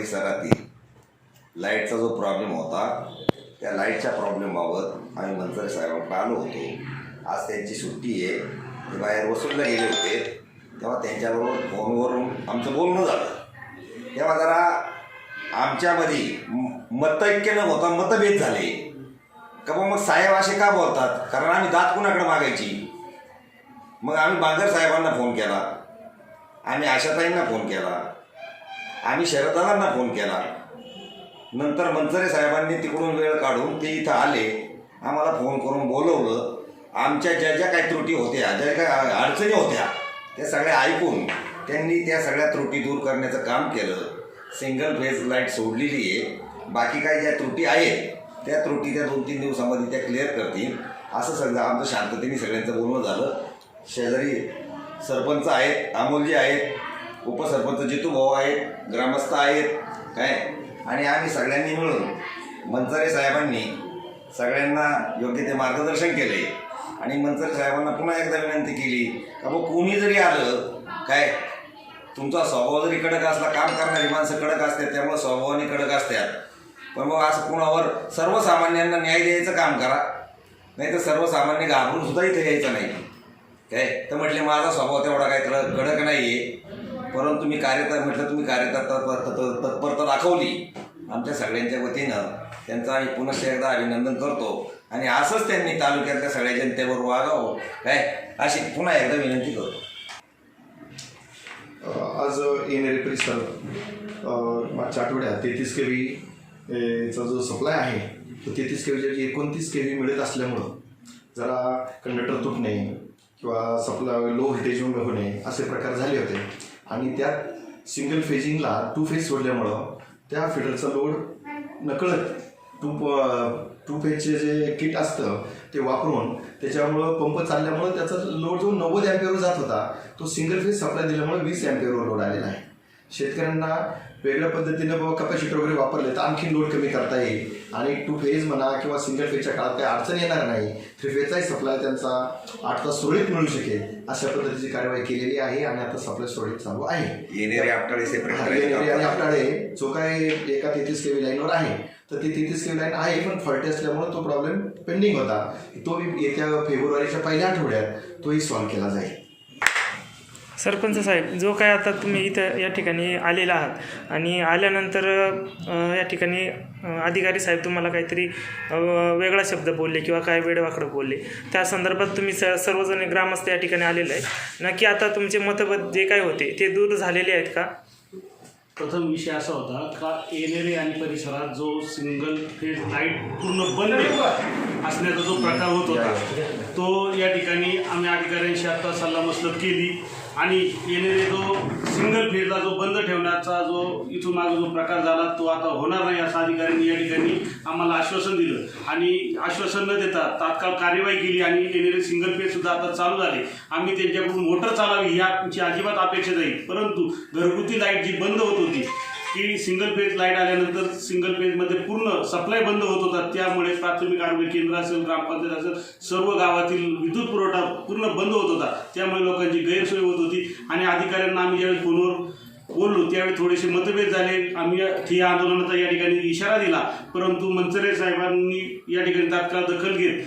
परिसरातील लाईटचा जो प्रॉब्लेम होता त्या लाईटच्या प्रॉब्लेमबाबत आम्ही मंत्री साहेबांकडे आलो होतो. आज त्यांची सुट्टी आहे. ते बाहेर वसूलला गेले होते. तेव्हा त्यांच्याबरोबर फोनवरून आमचं बोलणं झालं. तेव्हा जरा आमच्यामध्ये मतैक्य न होता मतभेद झाले. का बा मग साहेब असे का बोलतात? कारण आम्ही दात कुणाकडे मागायची? मग आम्ही बांगर साहेबांना फोन केला. आम्ही आशाताईंना फोन केला. आम्ही शरदादांना फोन केला. नंतर मंचरे साहेबांनी तिकडून वेळ काढून ते इथं आले. आम्हाला फोन करून बोलवलं. आमच्या ज्या ज्या काही त्रुटी होत्या ज्या काही अडचणी होत्या त्या सगळ्या ऐकून त्यांनी त्या सगळ्या त्रुटी दूर करण्याचं काम केलं. सिंगल फेज लाइट सोडलेली आहे. बाकी काही ज्या त्रुटी आहेत त्या त्रुटी त्या दोन तीन दिवसामध्ये त्या क्लिअर करतील. असं सगळं आमचं शांततेने सगळ्यांचं बोलणं झालं. शेजारी सरपंच आहेत अमोलजी आहेत उपसरपंच जितू भाऊ आहेत ग्रामस्थ आहेत काय? आणि आम्ही सगळ्यांनी मिळून मंचारे साहेबांनी सगळ्यांना योग्य ते मार्गदर्शन केले. आणि मंचारे साहेबांना पुन्हा एकदा विनंती केली का बा कोणी जरी आलं काय? तुमचा स्वभाव जरी कडक असला काम करणारी माणसं कडक असतात त्यामुळे स्वभावाने कडक असतात. पण मग असं कुणावर सर्वसामान्यांना न्याय द्यायचं काम करा. नाही तर सर्वसामान्य घाबरून सुद्धा इथे यायचं नाही. काय? तर म्हटले माझा स्वभाव तेवढा काय कडक कडक नाही आहे परंतु मी कार्यता म्हटलं तुम्ही कार्यता तत्परता दाखवली. आमच्या सगळ्यांच्या वतीनं त्यांचं आम्ही पुनश्च एकदा अभिनंदन करतो. आणि असंच त्यांनी तालुक्यातल्या सगळ्या जनतेवर वागावं. काय? अशी पुन्हा एकदा विनंती करतो. आज येणारे परिसर मागच्या आठवड्यात तेहतीस के व्हीचा जो सप्लाय आहे तो तेहतीस के व्हीच्या एकोणतीस के व्ही मिळत असल्यामुळं जरा कंडक्टर तुटणे किंवा सप्लाय लो व्होल्टेज होणे असे प्रकार झाले होते. आणि त्यात सिंगल फेजिंगला टू फेज सोडल्यामुळं त्या फिडरचा लोड नकळत टू टू फेजचे जे किट असतं ते वापरून त्याच्यामुळं पंप चालल्यामुळं त्याचा लोड जो नव्वद अँपिअरवर जात होता तो सिंगल फेज सप्लाय दिल्यामुळे वीस अँपिअरवर लोड आलेला आहे. शेतकऱ्यांना वेगळ्या पद्धतीनं बाबा कपॅसिटर वगैरे वापरले तर आणखीन लोड कमी करता येईल. आणि टू फेज म्हणा किंवा सिंगल फेजच्या काळात काही अडचण येणार नाही. थ्री फेजचाही सप्लाय त्यांचा आठ तास सुरळीत मिळू शकेल. अशा पद्धतीची कार्यवाही केलेली आहे आणि आता सप्लाय सुरळीत चालू आहे. येणारे आपटाळे आणि आपल्याकडे जो काही एका तेहतीस केवी लाईनवर आहे तर ती तेहतीस केवी लाईन आहे पण फॉल्टी असल्यामुळे तो प्रॉब्लेम पेंडिंग होता. तो येत्या फेब्रुवारीच्या पहिल्या आठवड्यात तोही सॉल्व्ह केला जाईल. सरपंच साहेब जो काय आता तुम्ही इथं या ठिकाणी आलेला आहात आणि आल्यानंतर या ठिकाणी अधिकारी साहेब तुम्हाला काहीतरी वेगळा शब्द बोलले किंवा काय वेडवाकडं बोलले. त्या संदर्भात तुम्ही स सर्वजण ग्रामस्थ या ठिकाणी आलेले आहे नक्की आता तुमचे मतभेद जे काय होते ते दूर झालेले आहेत का? प्रथम विषय असा होता का येणेरे आणि परिसरात जो सिंगल फेज लाइट पूर्ण बंद असण्याचा जो प्रकार होत होता तो या ठिकाणी आम्ही अधिकाऱ्यांशी आता सल्लामसलत केली. आणि येणारे जो सिंगल फेजला जो बंद ठेवण्याचा जो इथून मागे जो प्रकार झाला तो आता होणार नाही असं अधिकाऱ्यांनी या ठिकाणी आम्हाला आश्वासन दिलं. आणि आश्वासन न देता तात्काळ कार्यवाही केली आणि येणारे सिंगल फेज सुद्धा आता चालू झाले. आम्ही त्यांच्याकडून मोटर चालावी ह्याची अजिबात अपेक्षा नाही. परंतु घरगुती लाइट जी बंद होत होती की सिंगल पेज लाइट आल्यानंतर सिंगल फेजमध्ये पूर्ण सप्लाय बंद होत होता. त्यामुळे प्राथमिक आरोग्य केंद्र असेल ग्रामपंचायत असेल सर्व गावातील विद्युत पुरवठा पूर्ण बंद होत होता. त्यामुळे लोकांची गैरसोय होत होती. आणि अधिकाऱ्यांना आम्ही ज्यावेळी फोनवर बोललो त्यावेळी थोडेसे मतभेद झाले. आम्ही ठिय्या आंदोलनाचा या ठिकाणी इशारा दिला. परंतु मंचरे साहेबांनी या ठिकाणी तात्काळ दखल घेत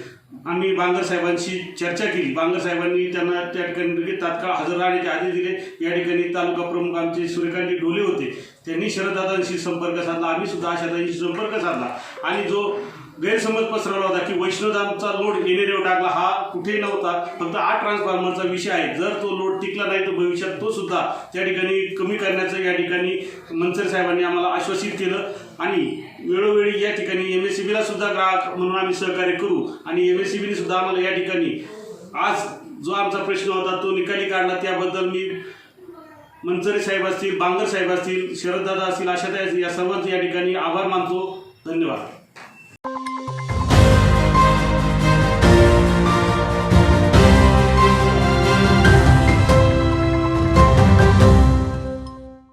आम्ही बांगर साहेबांशी चर्चा केली. बांगर साहेबांनी त्यांना त्या ठिकाणी तात्काळ हजर राहण्याचे आदेश दिले. या ठिकाणी तालुका प्रमुख आमचे सूर्यकांतजी डोले होते. त्यांनी शरददादांशी संपर्क साधला. आम्ही सुद्धा आशादांशी संपर्क साधला. आणि जो गैरसमज पसरवला होता की वैष्णोधामचा लोड येणेरेव टाकला हा कुठेही नव्हता. फक्त आठ ट्रान्सफॉर्मरचा विषय आहे. जर तो लोड टिकला नाही तर भविष्यात तो सुद्धा त्या ठिकाणी कमी करण्याचं या ठिकाणी मनसर साहेबांनी आम्हाला आश्वासित केलं. आणि वेळोवेळी या ठिकाणी एम एस सी बीला सुद्धा ग्राहक म्हणून आम्ही सहकार्य करू. आणि एम एस सी बीने सुद्धा आम्हाला या ठिकाणी आज जो आमचा प्रश्न होता तो निकाली काढला. त्याबद्दल मी मंचरे साहेब असतील बांगर साहेब असतील शरददादा असतील अशा या सर्वांचे या ठिकाणी आभार मानतो. धन्यवाद.